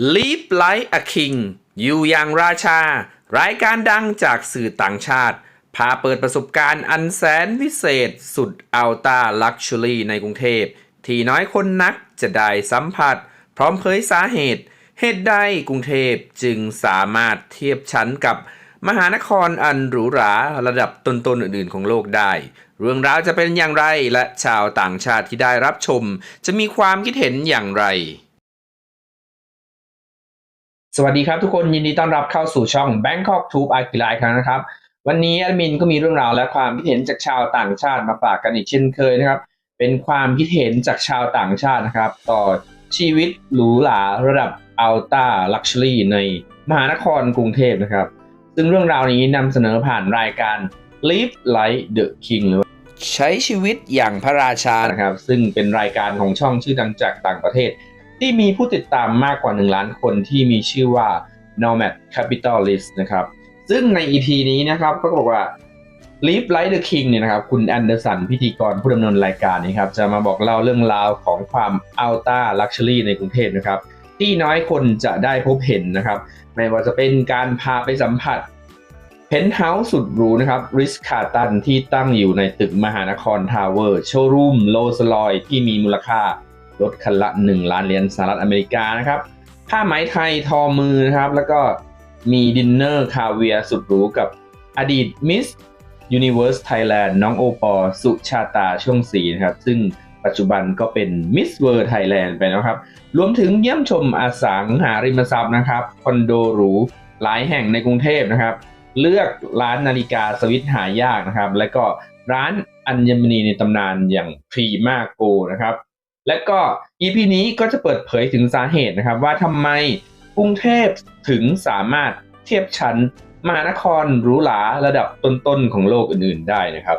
Live Like a King อยู่อย่างราชา รายการดังจากสื่อต่างชาติ พาเปิดประสบการณ์อันแสนวิเศษ สุดอัลต้าลักชัวรี่ในกรุงเทพ ที่น้อยคนนักจะได้สัมผัส พร้อมเผยสาเหตุ เหตุใดกรุงเทพจึงสามารถเทียบชั้นกับมหานครอันหรูหราระดับต้นๆอื่นๆของโลกได้ เรื่องราวจะเป็นอย่างไรและชาวต่างชาติที่ได้รับชม จะมีความคิดเห็นอย่างไร สวัสดีครับทุกคนยินดีต้อนรับเข้าสู่ช่อง Bangkok Tube อากิลาครั้งนะครับ วันนี้แอดมินก็มีเรื่องราวและความคิดเห็นจากชาวต่างชาติมาฝากกันอีกเช่นเคยนะครับ เป็นความคิดเห็นจากชาวต่างชาตินะครับ ต่อชีวิตหรูหราระดับอัลต้าลักชัวรี่ในมหานครกรุงเทพนะครับ ซึ่งเรื่องราวนี้นำเสนอผ่านรายการ Live Like the King หรือใช้ชีวิตอย่างพระราชานะครับ ซึ่งเป็นรายการของช่องชื่อดังจากต่างประเทศ ที่มีผู้ติดตามมากกว่า 1 ล้านคนที่มีชื่อว่า Nomad Capitalist นะครับ ซึ่งใน EP นี้นะครับก็บอกว่า Live Like the King เนี่ยนะครับ คุณแอนเดอร์สันพิธีกรผู้ดำเนินรายการนี้ครับ จะมาบอกเล่าเรื่องราวของความอัลต้าลักชัวรี่ในกรุงเทพนะครับ ที่น้อยคนจะได้พบเห็นนะครับ ไม่ว่าจะเป็นการพาไปสัมผัสเพนท์เฮาส์สุดหรูนะครับริสคาตันที่ตั้งอยู่ในตึกมหานครทาวเวอร์ โชว์รูมโลสลอยที่มีมูลค่า รถคันละ 1 ล้านเหรียญสหรัฐอเมริกานะครับผ้าไหมไทยทอมือนะครับ แล้วก็มีดินเนอร์คาเวียร์สุดหรูกับอดีตมิส Universe Thailand น้องโอปอล์สุชาตาช่วงสีนะครับ ซึ่งปัจจุบันก็เป็น Miss World Thailand ไปแล้วครับ รวมถึงเยี่ยมชมอสังหาริมทรัพย์นะครับ คอนโดหรูหลายแห่งในกรุงเทพนะครับ เลือกร้านนาฬิกาสวิตหายากนะครับ และก็ร้านอัญมณีในตำนานอย่างพรีมาโกนะครับ และก็ EP นี้ก็จะเปิดเผยถึงสาเหตุนะครับ ว่าทำไมกรุงเทพถึงสามารถเทียบชั้นมหานครหรูหราระดับต้นๆของโลกอื่นๆได้นะครับ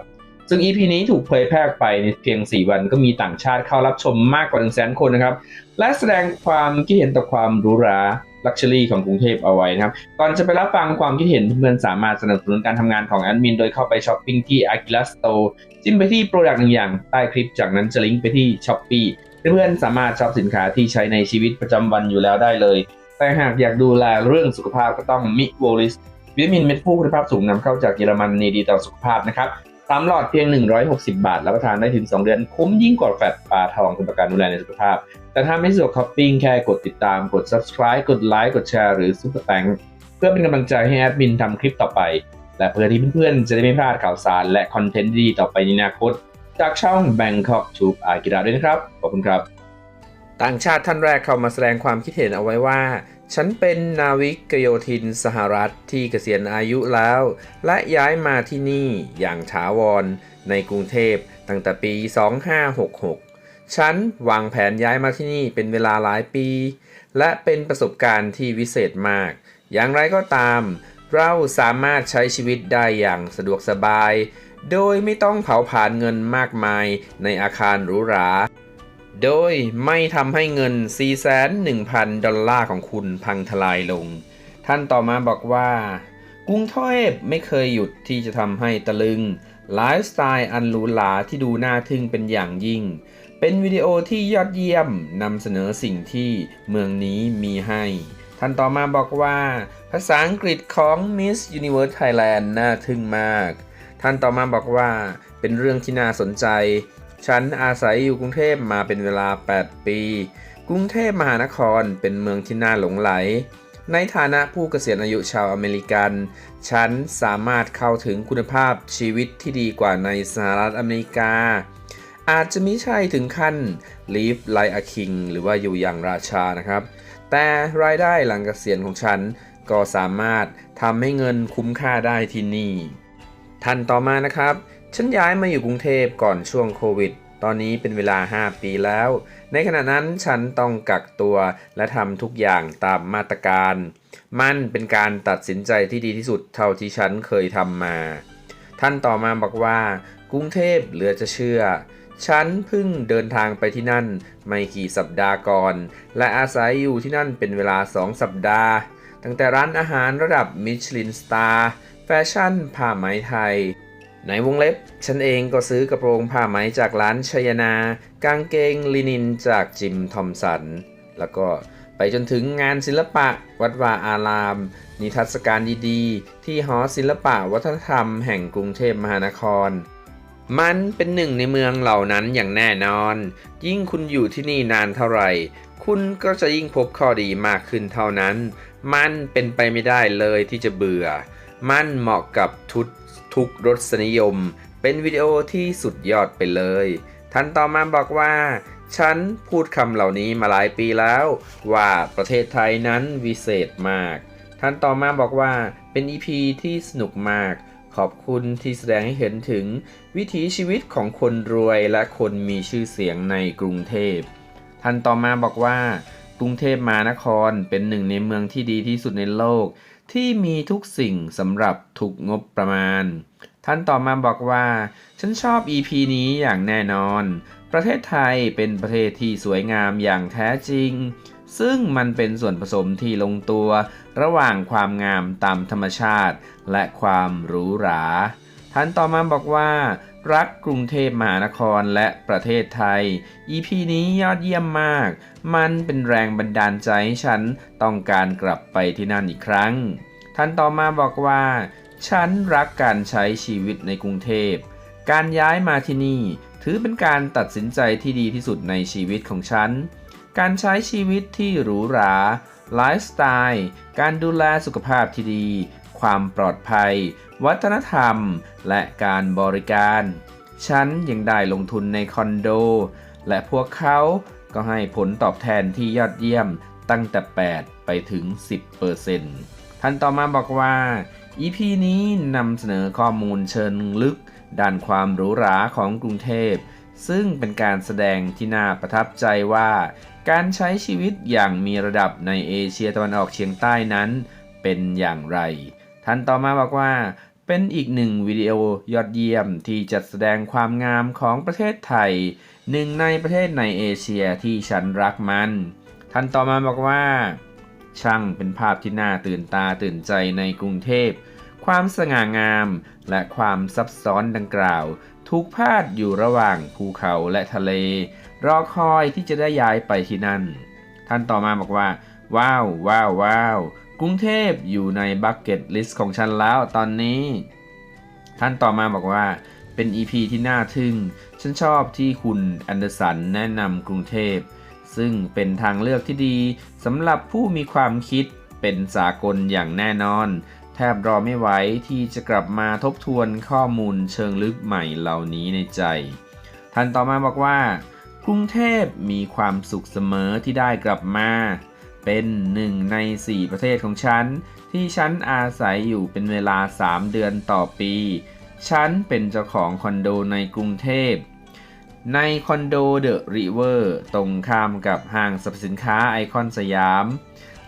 ซึ่ง EP นี้ถูกเผยแพร่ไปในเพียง 4 วันก็มีต่างชาติเข้ารับชมมากกว่า1 0 0 0 0 0คนนะครับ และแสดงความคิดเห็นต่อความหรูหราลักชัวรี่ของกรุงเทพเอาไว้นะครับ ก่อนจะไปรับฟังความคิดเห็นเพื่อนสามารถสนับสนุนการทำงานของแอดมิน โดยเข้าไปช้อปปิ้งที่ Aquila Store จิ้มไปที่โปรดักต์หนึ่งอย่างใต้คลิปจากนั้นจะลิงก์ไปที่ s h อ p e e เพื่อนๆสามารถช็อปสินค้าที่ใช้ในชีวิตประจำวันอยู่แล้วได้เลย แต่หากอยากดูแลเรื่องสุขภาพก็ต้องมิโวลิสวิตามินเม็ดฟูคุณภาพสูงนำเข้าจากเยอรมนีดีต่อสุขภาพนะครับสามหลอดเพียง 160 บาทรับประทานได้ถึง 2 เดือน คุ้มยิ่งกว่าแฟตปลาทองคุณประกันดูแลในสุขภาพ แต่ถ้าไม่สะดวกช้อปปิ้งแค่กดติดตามกด subscribe กดไลค์กดแชร์หรือซุปเปอร์แตงเพื่อเป็นกำลังใจให้แอดมินทำคลิปต่อไป และเพื่อที่เพื่อนๆจะได้ไม่พลาดข่าวสารและคอนเทนต์ดีๆต่อไปในอนาคต จากช่อง Bangkok Tube อากิระด้วยนะครับ ขอบคุณครับต่างชาติท่านแรกเข้ามาแสดงความคิดเห็นเอาไว้ว่า ฉันเป็นนาวิกโยธินสหรัฐที่เกษียณอายุแล้ว และย้ายมาที่นี่อย่างถาวร ในกรุงเทพตั้งแต่ปี 2566 ฉันวางแผนย้ายมาที่นี่เป็นเวลาหลายปี และเป็นประสบการณ์ที่วิเศษมาก อย่างไรก็ตาม เราสามารถใช้ชีวิตได้อย่างสะดวกสบาย โดยไม่ต้องเผาผลาญเงินมากมายในอาคารหรูหรา โดยไม่ทำให้เงิน 4,1,000 ดอลลาร์ของคุณพังทลายลง ท่านต่อมาบอกว่า กรุงเทพไม่เคยหยุดที่จะทำให้ตะลึง ไลฟ์สไตล์อันหรูหราที่ดูน่าทึ่งเป็นอย่างยิ่ง เป็นวิดีโอที่ยอดเยี่ยมนำเสนอสิ่งที่เมืองนี้มีให้ท่านต่อมาบอกว่า ภาษาอังกฤษของ Miss Universe Thailand น่าทึ่งมาก ท่านต่อมาบอกว่าเป็นเรื่องที่น่าสนใจ ฉันอาศัยอยู่กรุงเทพมาเป็นเวลา 8 ปี กรุงเทพมหานครเป็นเมืองที่น่าหลงไหล ในฐานะผู้เกษียณอายุชาวอเมริกัน ฉันสามารถเข้าถึงคุณภาพชีวิตที่ดีกว่าในสหรัฐอเมริกา อาจจะไม่ใช่ถึงขั้น live like a king หรือว่าอยู่อย่างราชานะครับ แต่รายได้หลังเกษียณของฉันก็สามารถทำให้เงินคุ้มค่าได้ที่นี่ ท่านต่อมานะครับ ฉันย้ายมาอยู่กรุงเทพก่อนช่วงโควิด ตอนนี้เป็นเวลา 5 ปีแล้ว ในขณะนั้นฉันต้องกักตัวและทำทุกอย่างตามมาตรการ มันเป็นการตัดสินใจที่ดีที่สุดเท่าที่ฉันเคยทำมา ท่านต่อมาบอกว่า กรุงเทพเหลือจะเชื่อฉันเพิ่งเดินทางไปที่นั่นไม่กี่สัปดาห์ก่อน และอาศัยอยู่ที่นั่นเป็นเวลา 2 สัปดาห์ ตั้งแต่ร้านอาหารระดับมิชลินสตาร์ แฟชั่นผ้าไหมไทย ในวงเล็บ ฉันเองก็ซื้อกระโปรงผ้าไหมจากร้านชยนา กางเกงลินินจากจิมทอมสัน แล้วก็ไปจนถึงงานศิลปะ วัดวาอาราม นิทรรศการดีๆ ที่หอศิลปะวัฒนธรรมแห่งกรุงเทพมหานคร มันเป็นหนึ่งในเมืองเหล่านั้นอย่างแน่นอน ยิ่งคุณอยู่ที่นี่นานเท่าไหร่ คุณก็จะยิ่งพบข้อดีมากขึ้นเท่านั้น มันเป็นไปไม่ได้เลยที่จะเบื่อ มันเหมาะกับทุกทุกรสนิยม เป็นวิดีโอที่สุดยอดไปเลย ท่านต่อมาบอกว่า ฉันพูดคำเหล่านี้มาหลายปีแล้ว ว่าประเทศไทยนั้นวิเศษมาก ท่านต่อมาบอกว่าเป็น EP ที่สนุกมาก ขอบคุณที่แสดงให้เห็นถึง วิถีชีวิตของคนรวยและคนมีชื่อเสียงในกรุงเทพ ท่านต่อมาบอกว่ากรุงเทพมหานครเป็นหนึ่งในเมืองที่ดีที่สุดในโลก ที่มีทุกสิ่งสำหรับทุกงบประมาณ ท่านต่อมาบอกว่า ฉันชอบ EP นี้อย่างแน่นอน ประเทศไทยเป็นประเทศที่สวยงามอย่างแท้จริง ซึ่งมันเป็นส่วนผสมที่ลงตัว ระหว่างความงามตามธรรมชาติ และความหรูหรา ท่านต่อมาบอกว่า รักกรุงเทพมหานครและประเทศไทย EP นี้ยอดเยี่ยมมาก มันเป็นแรงบันดาลใจให้ฉันต้องการกลับไปที่นั่นอีกครั้ง ท่านต่อมาบอกว่า ฉันรักการใช้ชีวิตในกรุงเทพ การย้ายมาที่นี่ ถือเป็นการตัดสินใจที่ดีที่สุดในชีวิตของฉัน การใช้ชีวิตที่หรูหรา ไลฟ์สไตล์ การดูแลสุขภาพที่ดี ความปลอดภัย วัฒนธรรม และการบริการ ฉันยังได้ลงทุนในคอนโด และพวกเขาก็ให้ผลตอบแทนที่ยอดเยี่ยมตั้งแต่ 8 ไปถึง 10%ท่านต่อมาบอกว่า EP นี้นำเสนอข้อมูลเชิงลึก ด้านความหรูหราของกรุงเทพ ซึ่งเป็นการแสดงที่น่าประทับใจว่า การใช้ชีวิตอย่างมีระดับในเอเชียตะวันออกเฉียงใต้นั้น เป็นอย่างไร ท่านต่อมาบอกว่า เป็นอีกหนึ่งวิดีโอยอดเยี่ยมที่จัดแสดงความงามของประเทศไทย หนึ่งในประเทศในเอเชียที่ฉันรักมัน ท่านต่อมาบอกว่า ช่างเป็นภาพที่น่าตื่นตาตื่นใจในกรุงเทพ ความสง่างามและความซับซ้อนดังกล่าวถูกพาดอยู่ระหว่างภูเขาและทะเล รอคอยที่จะได้ย้ายไปที่นั่น ท่านต่อมาบอกว่า ว้าวว้าวว้าว กรุงเทพอยู่ในบักเก็ตลิสต์ของฉันแล้วตอนนี้ ท่านต่อมาบอกว่าเป็น EP ที่น่าทึ่ง ฉันชอบที่คุณแอนเดอร์สันแนะนำกรุงเทพ ซึ่งเป็นทางเลือกที่ดีสำหรับผู้มีความคิดเป็นสากลอย่างแน่นอน แทบรอไม่ไหวที่จะกลับมาทบทวนข้อมูลเชิงลึกใหม่เหล่านี้ในใจ ท่านต่อมาบอกว่า กรุงเทพมีความสุขเสมอที่ได้กลับมา เป็นหนึ่งใน 4 ประเทศของฉัน ที่ฉันอาศัยอยู่เป็นเวลา 3 เดือนต่อปี ฉันเป็นเจ้าของคอนโดในกรุงเทพ ในคอนโดเดอะริเวอร์ตรงข้ามกับห้างสรรพสินค้าไอคอนสยาม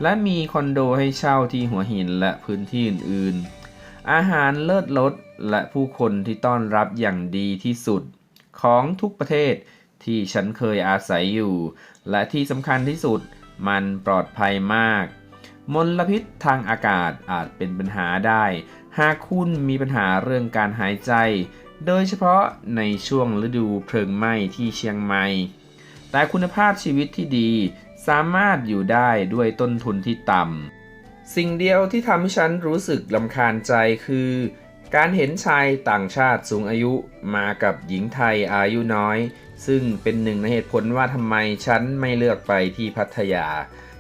และมีคอนโดให้เช่าที่หัวหินและพื้นที่อื่นๆ อาหารเลิศรสและผู้คนที่ต้อนรับอย่างดีที่สุดของทุกประเทศที่ฉันเคยอาศัยอยู่ และที่สำคัญที่สุด มันปลอดภัยมาก มลพิษทางอากาศอาจเป็นปัญหาได้ หากคุณมีปัญหาเรื่องการหายใจ โดยเฉพาะในช่วงฤดูเพลิงไหม้ที่เชียงใหม่ แต่คุณภาพชีวิตที่ดี สามารถอยู่ได้ด้วยต้นทุนที่ต่ำสิ่งเดียวที่ทำให้ฉันรู้สึกลำคาญใจคือ การเห็นชายต่างชาติสูงอายุมากับหญิงไทยอายุน้อย ซึ่งเป็นหนึ่งในเหตุผลว่าทำไมฉันไม่เลือกไปที่พัทยา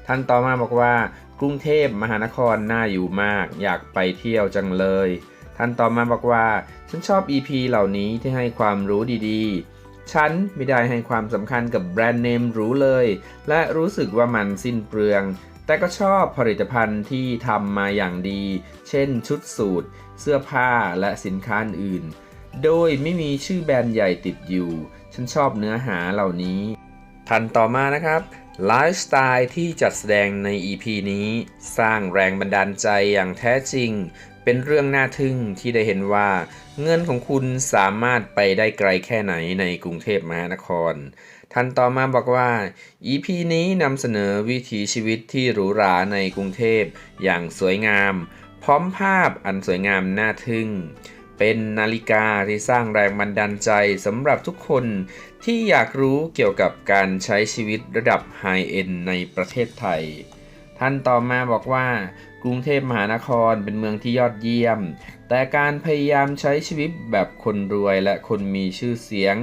ท่านต่อมาบอกว่า กรุงเทพมหานครน่าอยู่มาก อยากไปเที่ยวจังเลย ท่านต่อมาบอกว่า ฉันชอบ EP เหล่านี้ที่ให้ความรู้ดีๆ ฉันไม่ได้ให้ความสำคัญกับแบรนด์เนมหรู้เลย และรู้สึกว่ามันสิ้นเปลือง แต่ก็ชอบผลิตภัณฑ์ที่ทำมาอย่างดี เช่นชุดสูท เสื้อผ้าและสินค้าอื่น โดยไม่มีชื่อแบรนด์ใหญ่ติดอยู่ ฉันชอบเนื้อหาเหล่านี้ ทันต่อมานะครับไลฟ์สไตล์ที่จัดแสดงใน EP นี้ สร้างแรงบันดาลใจอย่างแท้จริง เป็นเรื่องน่าทึ่งที่ได้เห็นว่า เงินของคุณสามารถไปได้ไกลแค่ไหนในกรุงเทพมหานครท่านต่อมาบอกว่า EP นี้นำเสนอวิถีชีวิตที่หรูหราในกรุงเทพอย่างสวยงาม พร้อมภาพอันสวยงามน่าทึ่ง เป็นนาฬิกาที่สร้างแรงบันดาลใจสำหรับทุกคนที่อยากรู้เกี่ยวกับการใช้ชีวิตระดับไฮเอ็นในประเทศไทย ท่านต่อมาบอกว่ากรุงเทพมหานครเป็นเมืองที่ยอดเยี่ยม แต่การพยายามใช้ชีวิตแบบคนรวยและคนมีชื่อเสียง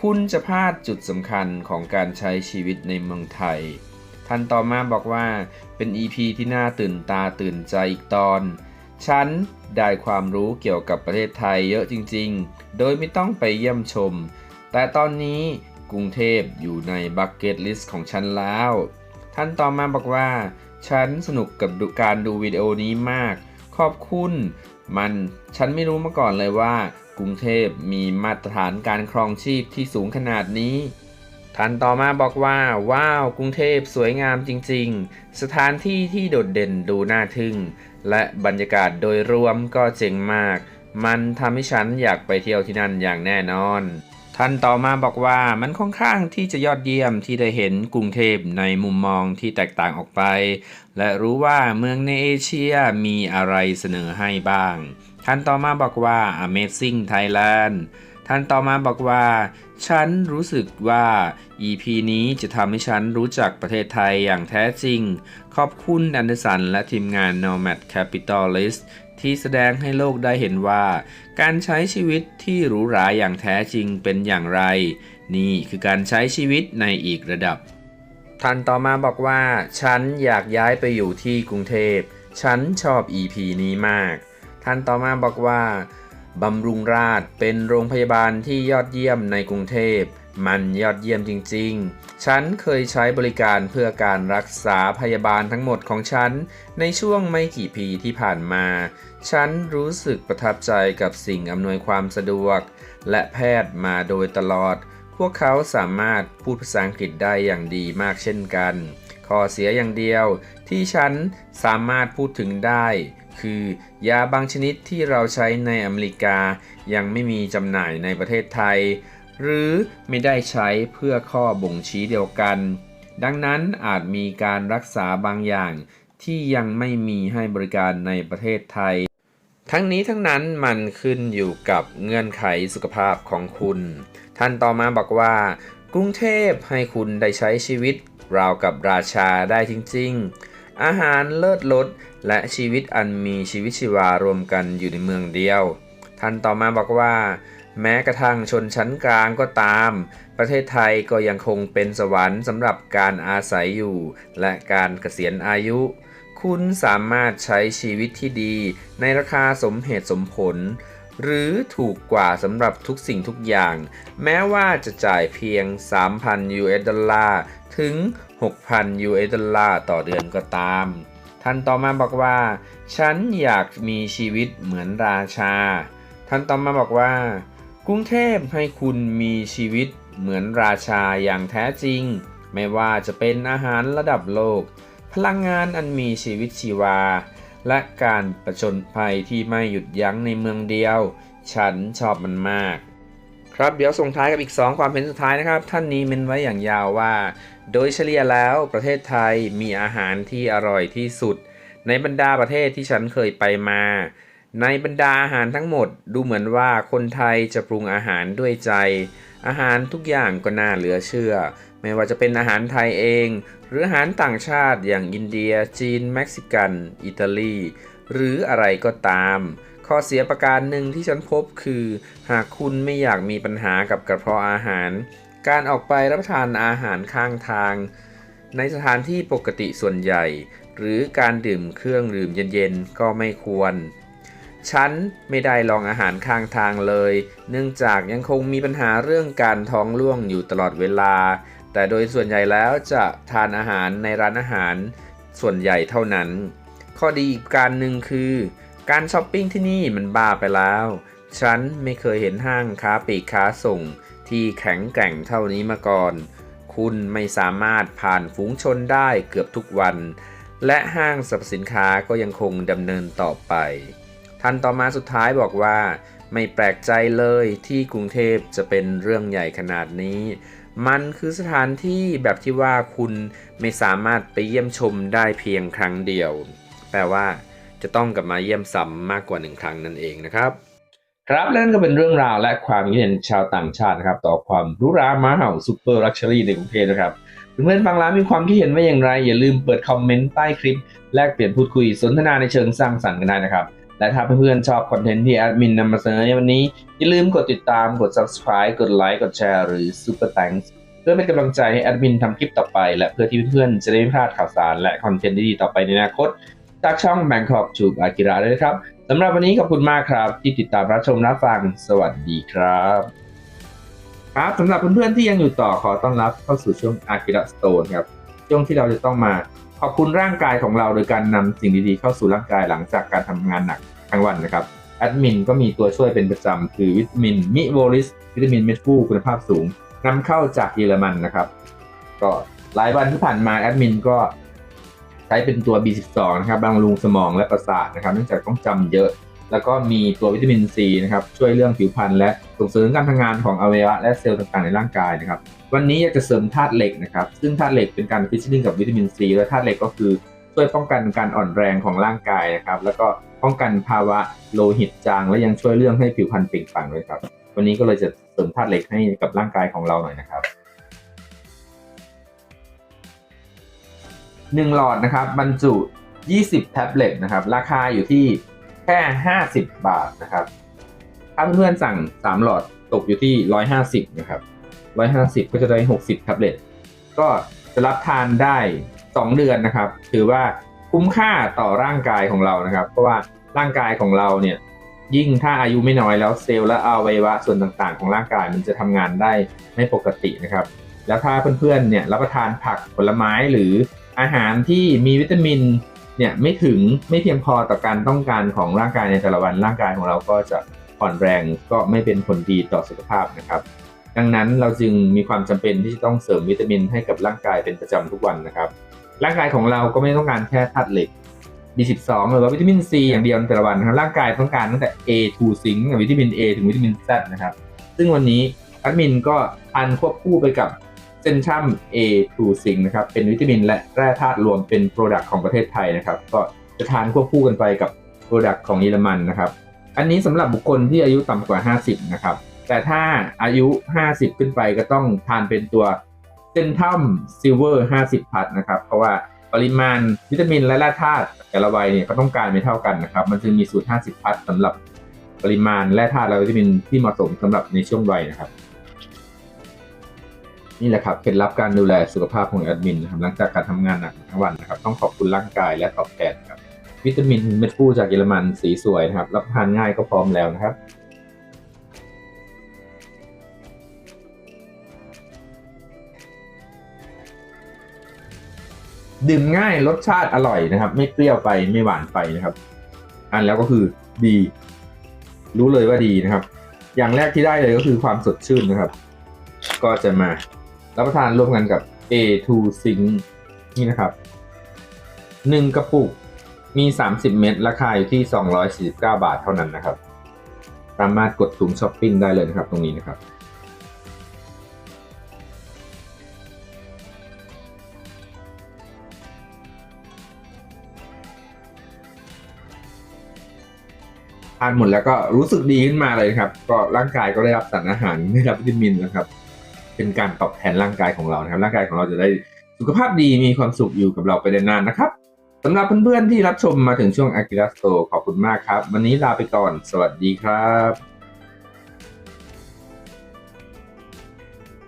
คุณจะพลาดจุดสำคัญของการใช้ชีวิตในเมืองไทย ท่านต่อมาบอกว่าเป็น EP ที่น่าตื่นตาตื่นใจอีกตอน ฉันได้ความรู้เกี่ยวกับประเทศไทยเยอะจริง ๆ โดยไม่ต้องไปเยี่ยมชม แต่ตอนนี้กรุงเทพอยู่ในบักเก็ตลิสต์ของฉันแล้ว ท่านต่อมาบอกว่า ฉันสนุกกับการดูวิดีโอนี้มาก ขอบคุณ มันฉันไม่รู้มาก่อนเลยว่ากรุงเทพมีมาตรฐานการครองชีพที่สูงขนาดนี้ ท่านต่อมาบอกว่า ว้าว กรุงเทพสวยงามจริง ๆ สถานที่ที่โดดเด่นดูน่าทึ่ง และบรรยากาศโดยรวมก็เจ๋งมาก มันทำให้ฉันอยากไปเที่ยวที่นั่นอย่างแน่นอน ท่านต่อมาบอกว่ามันค่อนข้างที่จะยอดเยี่ยมที่ได้เห็นกรุงเทพในมุมมองที่แตกต่างออกไป และรู้ว่าเมืองในเอเชียมีอะไรเสนอให้บ้าง ท่านต่อมาบอกว่า Amazing Thailand ท่านต่อมาบอกว่า ฉันรู้สึกว่า EP นี้จะทำให้ฉันรู้จักประเทศไทยอย่างแท้จริง ขอบคุณแอนเดอร์สันและทีมงาน Nomad Capitalist ที่แสดงให้โลกได้เห็นว่า การใช้ชีวิตที่หรูหราอย่างแท้จริงเป็นอย่างไร นี่คือการใช้ชีวิตในอีกระดับ ท่านต่อมาบอกว่า ฉันอยากย้ายไปอยู่ที่กรุงเทพ ฉันชอบ EP นี้มาก ท่านต่อมาบอกว่า บำรุงราษฎร์เป็นโรงพยาบาลที่ยอดเยี่ยมในกรุงเทพ มันยอดเยี่ยมจริง ๆ ฉันเคยใช้บริการเพื่อการรักษาพยาบาลทั้งหมดของฉัน ในช่วงไม่กี่ปีที่ผ่านมา ฉันรู้สึกประทับใจกับสิ่งอำนวยความสะดวก และแพทย์มาโดยตลอด พวกเขาสามารถพูดภาษาอังกฤษได้อย่างดีมากเช่นกัน ข้อเสียอย่างเดียวที่ฉันสามารถพูดถึงได้ คือยาบางชนิดที่เราใช้ในอเมริกา ยังไม่มีจำหน่ายในประเทศไทย หรือไม่ได้ใช้เพื่อข้อบ่งชี้เดียวกัน ดังนั้นอาจมีการรักษาบางอย่างที่ยังไม่มีให้บริการในประเทศไทย ทั้งนี้ทั้งนั้นมันขึ้นอยู่กับเงื่อนไขสุขภาพของคุณ ท่านต่อมาบอกว่า กรุงเทพให้คุณได้ใช้ชีวิตราวกับราชาได้จริง ๆ อาหารเลิศรสและชีวิตอันมีชีวิตชีวารวมกันอยู่ในเมืองเดียว ท่านต่อมาบอกว่า แม้กระทั่งชนชั้นกลางก็ตาม ประเทศไทยก็ยังคงเป็นสวรรค์สำหรับการอาศัยอยู่ และการเกษียณอายุ คุณสามารถใช้ชีวิตที่ดี ในราคาสมเหตุสมผล หรือถูกกว่าสำหรับทุกสิ่งทุกอย่าง แม้ว่าจะจ่ายเพียง 3,000 US ดอลลาร์ถึง 6,000 US ดอลลาร์ต่อเดือนก็ตาม ท่านต่อมาบอกว่า ฉันอยากมีชีวิตเหมือนราชา ท่านต่อมาบอกว่า กรุงเทพให้คุณมีชีวิตเหมือนราชาอย่างแท้จริง ไม่ว่าจะเป็นอาหารระดับโลก พลังงานอันมีชีวิตชีวา และการประชนภัยที่ไม่หยุดยั้งในเมืองเดียว ฉันชอบมันมากครับเดี๋ยวส่งท้ายกับอีก 2 ความเห็นสุดท้ายนะครับ ท่านนี้เมนไว้อย่างยาวว่า โดยเฉลี่ยแล้วประเทศไทยมีอาหารที่อร่อยที่สุด ในบรรดาประเทศที่ฉันเคยไปมา ในบรรดาอาหารทั้งหมดดูเหมือนว่าคนไทยจะปรุงอาหารด้วยใจ อาหารทุกอย่างก็น่าเหลือเชื่อ ไม่ว่าจะเป็นอาหารไทยเอง หรืออาหารต่างชาติอย่างอินเดีย จีน เม็กซิกัน อิตาลี หรืออะไรก็ตาม ข้อเสียประการหนึ่งที่ฉันพบคือ หากคุณไม่อยากมีปัญหากับกระเพาะอาหาร การออกไปรับประทานอาหารข้างทาง ในสถานที่ปกติส่วนใหญ่ หรือการดื่มเครื่องดื่มเย็นๆ ก็ไม่ควร ฉันไม่ได้ลองอาหารข้างทางเลย เนื่องจากยังคงมีปัญหาเรื่องการท้องร่วงอยู่ตลอดเวลา แต่โดยส่วนใหญ่แล้วจะทานอาหารในร้านอาหารส่วนใหญ่เท่านั้น ข้อดีอีกการหนึ่งคือ การช้อปปิ้งที่นี่มันบ้าไปแล้ว ฉันไม่เคยเห็นห้างค้าปลีกค้าส่ง ที่แข็งแกร่งเท่านี้มาก่อน คุณไม่สามารถผ่านฝูงชนได้เกือบทุกวัน และห้างสรรพสินค้าก็ยังคงดำเนินต่อไป ท่านต่อมาสุดท้ายบอกว่าไม่แปลกใจเลยที่กรุงเทพจะเป็นเรื่องใหญ่ขนาดนี้ มันคือสถานที่แบบที่ว่าคุณไม่สามารถไปเยี่ยมชมได้เพียงครั้งเดียว แปลว่าจะต้องกลับมาเยี่ยมซ้ำมากกว่าหนึ่งครั้งนั่นเองนะครับ ครับและนั่นก็เป็นเรื่องราวและความคิดเห็นชาวต่างชาตินะครับ ต่อความรู้ราม้าเห่าซูเปอร์ลักชัวรี่ในกรุงเทพนะครับเพื่อนๆฟังแล้วมีความคิดเห็นว่าอย่างไร อย่าลืมเปิดคอมเมนต์ใต้คลิป แลกเปลี่ยนพูดคุยสนทนาในเชิงสร้างสรรค์กันได้นะครับ และถ้าเพื่อนๆชอบคอนเทนต์ที่แอดมินนำมาเสนอในวันนี้ อย่าลืมกดติดตามกด subscribe กดไลค์กดแชร์หรือ super thanks เพื่อเป็นกำลังใจให้แอดมินทำคลิปต่อไป และเพื่อที่เพื่อนๆจะได้ไม่พลาดข่าวสารและคอนเทนต์ดีๆต่อไปในอนาคตจากช่อง Bangkok จูบอากิระด้วยครับ สำหรับวันนี้ขอบคุณมากครับ ที่ติดตามรับชมรับฟัง สวัสดีครับ ครับสำหรับเพื่อนๆที่ยังอยู่ต่อขอต้อนรับเข้าสู่ช่วงอากิระสโตนครับช่วงที่เราจะต้องมาขอบคุณร่างกายของเราโดยการนำสิ่งดีๆเข้าสู่ร่างกายหลังจากการทำงานหนักทั้งวันนะครับแอดมินก็มีตัวช่วยเป็นประจำคือวิตามินมิโวลิสวิตามินเม็ดฟูคุณภาพสูงนำเข้าจากเยอรมันนะครับ ก็หลายวันที่ผ่านมาแอดมินก็ ใช้เป็นตัว B12 นะครับบำรุงสมองและประสาทนะครับ เนื่องจากต้องจำเยอะ แล้วก็มีตัววิตามินซีนะครับช่วยเรื่องผิวพรรณและส่งเสริมการทำงานของอวัยวะและเซลล์ต่างๆในร่างกายนะครับ วันนี้อยากจะเสริมธาตุเหล็กนะครับ ซึ่งธาตุเหล็กเป็นการฟิชชิ่งกับวิตามินซีและธาตุเหล็กก็คือช่วยป้องกันการอ่อนแรงของร่างกายนะครับ แล้วก็ป้องกันภาวะโลหิตจาง และยังช่วยเรื่องให้ผิวพรรณเปล่งปลั่งด้วยครับ วันนี้ก็เลยจะเสริมธาตุเหล็กให้กับร่างกายของเราหน่อยนะครับ หนึ่งหลอดนะครับบรรจุ 20 แท็บเล็ตนะครับ ราคาอยู่ที่แค่ 50 บาทนะครับ ถ้าเพื่อนๆสั่ง 3 หลอดตกอยู่ที่ 150 นะครับ 150 ก็จะได้ 60 แท็บเล็ต ก็จะรับทานได้ 2 เดือนนะครับ ถือว่าคุ้มค่าต่อร่างกายของเรานะครับ เพราะว่าร่างกายของเราเนี่ย ยิ่งถ้าอายุไม่น้อยแล้วเซลล์และอวัยวะส่วนต่างๆ ของร่างกายมันจะทำงานได้ไม่ปกตินะครับ แล้วถ้าเพื่อนๆเนี่ยรับประทานผักผลไม้หรือ อาหารที่มีวิตามินเนี่ยไม่ถึงไม่เพียงพอต่อการต้องการของร่างกายในแต่ละวันร่างกายของเราก็จะอ่อนแรงก็ไม่เป็นผลดีต่อสุขภาพนะครับ ดังนั้นเราจึงมีความจำเป็นที่จะต้องเสริมวิตามินให้กับร่างกายเป็นประจำทุกวันนะครับ ร่างกายของเราก็ไม่ต้องการแค่ธาตุเหล็ก B12 หรือว่าวิตามิน C อย่างเดียวในแต่ละวันนะครับร่างกายต้องการตั้งแต่ A to ซิงค์วิตามิน A ถึงวิตามิน Z นะครับ ซึ่งวันนี้แอดมินก็ทานควบคู่ไปกับ เซนชัม A2 ซิงนะครับ เป็นวิตามินและแร่ธาตุรวมเป็นโปรดักต์ของประเทศไทยนะครับ ก็จะทานควบคู่กันไปกับโปรดักต์ของเยอรมันนะครับ อันนี้สำหรับบุคคลที่อายุต่ำกว่า 50 นะครับ แต่ถ้าอายุ 50 ขึ้นไปก็ต้องทานเป็นตัวเซนทัมซิลเวอร์50 พัทนะครับ เพราะว่าปริมาณวิตามินและแร่ธาตุแต่ละวัยเนี่ยก็ต้องการไม่เท่ากันนะครับ มันจึงมีสูตร 50 พัทสำหรับปริมาณแร่ธาตุและวิตามินที่เหมาะสมสำหรับในช่วงวัยนะครับ นี่แหละครับเคล็ดลับการดูแลสุขภาพของแอดมินนะครับหลังจากการทำงานหนักทั้งวันนะครับ ต้องขอบคุณร่างกายและตอบแทนครับ วิตามินเม็ดฟูจากเยอรมันสีสวยนะครับ รับประทานง่ายก็พร้อมแล้วนะครับดื่มง่ายรสชาติอร่อยนะครับ ไม่เปรี้ยวไปไม่หวานไปนะครับ อันแล้วก็คือดี รู้เลยว่าดีนะครับ อย่างแรกที่ได้เลยก็คือความสดชื่นนะครับ ก็จะมา รับประทานร่วมกันกับ A2 Zinc นี่นะครับหนึ่งกระปุกมี 30 เม็ดราคาอยู่ที่ 249 บาทเท่านั้นนะครับ สามารถกดปุ่มช้อปปิ้งได้เลยนะครับ ตรงนี้นะครับ ทานหมดแล้วก็รู้สึกดีขึ้นมาเลยครับ ก็ร่างกายก็ได้รับสารอาหารได้รับวิตามินนะครับ เป็นการตอบแทนร่างกายของเรานะครับร่างกายของเราจะได้สุขภาพดีมีความสุขอยู่กับเราไปนานๆนะครับสำหรับเพื่อนๆที่รับชมมาถึงช่วงอากิระสโตขอบคุณมากครับ วันนี้ลาไปก่อน สวัสดีครับ